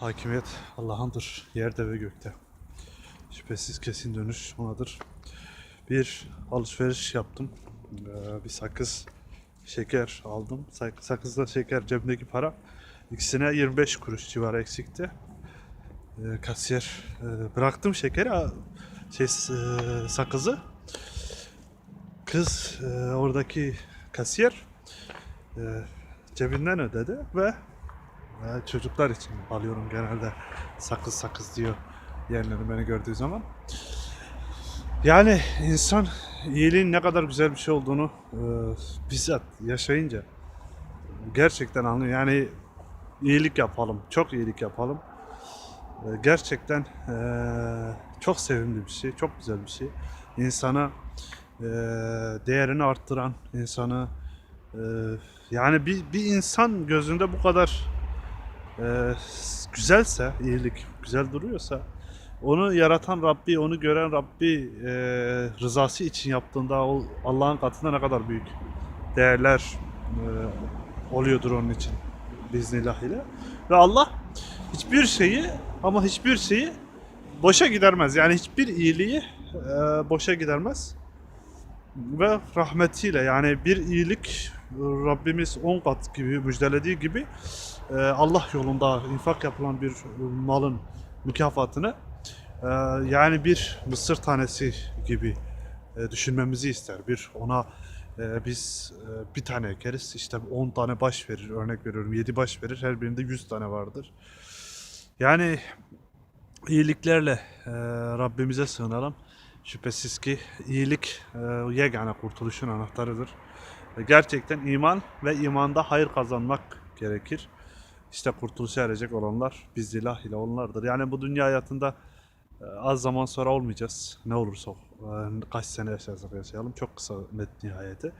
Hakimiyet Allah'ındır yerde ve gökte. Şüphesiz kesin dönüş onadır. Bir alışveriş yaptım. Ee, bir sakız, şeker aldım. Sak- Sakızla şeker cebimdeki para. İkisine 25 kuruş civarı eksikti. Ee, kasiyer e, bıraktım şekeri, şey e, sakızı. Kız e, oradaki kasiyer e, cebinden ödedi ve çocuklar için alıyorum genelde sakız sakız diyor yeğenlerim beni gördüğü zaman. Yani insan iyiliğin ne kadar güzel bir şey olduğunu e, bizzat yaşayınca gerçekten anlıyor. Yani iyilik yapalım, çok iyilik yapalım. E, gerçekten e, çok sevimli bir şey, çok güzel bir şey. İnsana e, değerini arttıran, insanı e, yani bir, bir insan gözünde bu kadar e, güzelse, iyilik güzel duruyorsa onu yaratan Rabbi, onu gören Rabbi e, rızası için yaptığında o Allah'ın katında ne kadar büyük değerler e, oluyordur onun için biiznillah ile. Ve Allah hiçbir şeyi ama hiçbir şeyi boşa gidermez. Yani hiçbir iyiliği e, boşa gidermez. Ve rahmetiyle yani bir iyilik Rabbimiz 10 kat gibi müjdelediği gibi e, Allah yolunda infak yapılan bir malın mükafatını e, yani bir mısır tanesi gibi e, düşünmemizi ister. Bir ona e, biz bir tane ekeriz işte 10 tane baş verir örnek veriyorum 7 baş verir her birinde 100 tane vardır. Yani iyiliklerle Rabbimize sığınalım. Şüphesiz ki iyilik yegane kurtuluşun anahtarıdır. Gerçekten iman ve imanda hayır kazanmak gerekir. İşte kurtuluşa erecek olanlar bizzillah ile onlardır. Yani bu dünya hayatında e, az zaman sonra olmayacağız. Ne olursa e, kaç sene yaşarsak yaşayalım. Çok kısa net nihayeti.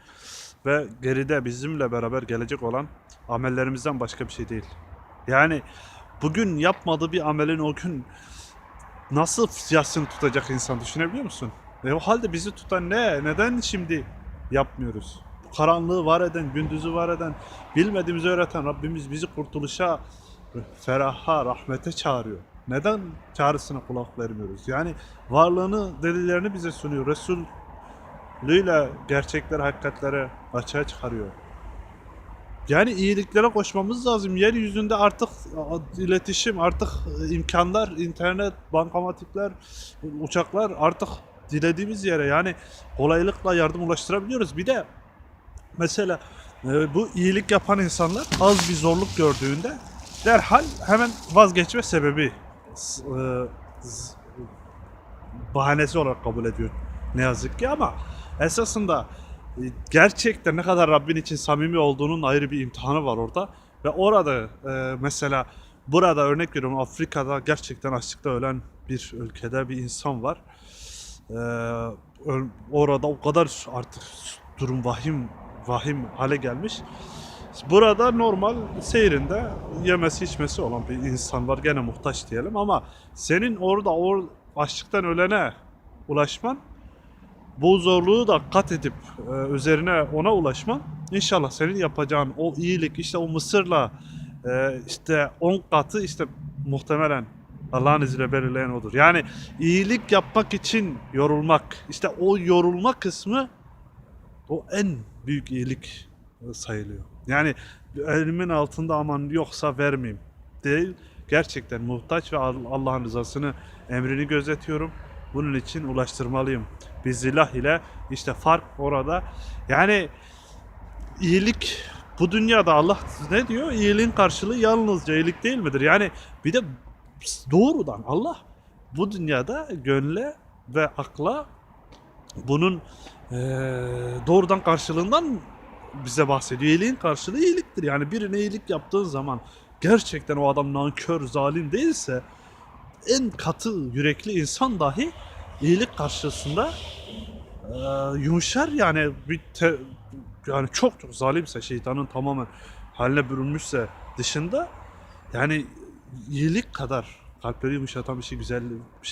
Ve geride bizimle beraber gelecek olan amellerimizden başka bir şey değil. Yani bugün yapmadığı bir amelin o gün nasıl yasını tutacak insan düşünebiliyor musun? E o halde bizi tutan ne? Neden şimdi yapmıyoruz? Karanlığı var eden, gündüzü var eden, bilmediğimizi öğreten Rabbimiz bizi kurtuluşa, feraha, rahmete çağırıyor. Neden çağrısına kulak vermiyoruz? Yani varlığını, delillerini bize sunuyor. Resulüyle gerçekleri, hakikatleri açığa çıkarıyor. Yani iyiliklere koşmamız lazım. Yeryüzünde artık iletişim, artık e, imkanlar, internet, bankamatikler, uçaklar artık dilediğimiz yere yani kolaylıkla yardım ulaştırabiliyoruz. Bir de mesela e, bu iyilik yapan insanlar az bir zorluk gördüğünde derhal hemen vazgeçme sebebi e, bahanesi olarak kabul ediyor ne yazık ki ama esasında e, gerçekten ne kadar Rabbin için samimi olduğunun ayrı bir imtihanı var orada ve orada mesela burada örnek veriyorum Afrika'da gerçekten açlıkta ölen bir ülkede bir insan var. Orada o kadar artık durum vahim vahim hale gelmiş. Burada normal seyrinde yemesi içmesi olan bir insan var gene muhtaç diyelim ama senin orada or açlıktan ölene ulaşman bu zorluğu da kat edip e, üzerine ona ulaşman inşallah senin yapacağın o iyilik işte o mısırla e, işte 10 katı işte muhtemelen Allah'ın izniyle belirleyen odur. Yani iyilik yapmak için yorulmak işte o yorulma kısmı o en büyük iyilik e, sayılıyor. Yani elimin altında aman yoksa vermeyeyim değil. Gerçekten muhtaç ve All- Allah'ın rızasını emrini gözetiyorum. Bunun için ulaştırmalıyım. Bizillah ile işte fark orada. Yani iyilik bu dünyada Allah ne diyor? İyiliğin karşılığı yalnızca iyilik değil midir? Yani bir de doğrudan Allah bu dünyada gönle ve akla bunun eee, doğrudan karşılığından bize bahsediyor. İyiliğin karşılığı iyiliktir. Yani birine iyilik yaptığın zaman gerçekten o adam nankör, zalim değilse en katı yürekli insan dahi iyilik karşısında eee, yumuşar yani bir te- yani çok çok zalimse şeytanın tamamen haline bürünmüşse dışında yani iyilik kadar kalpleri yumuşatan bir şey güzel bir şey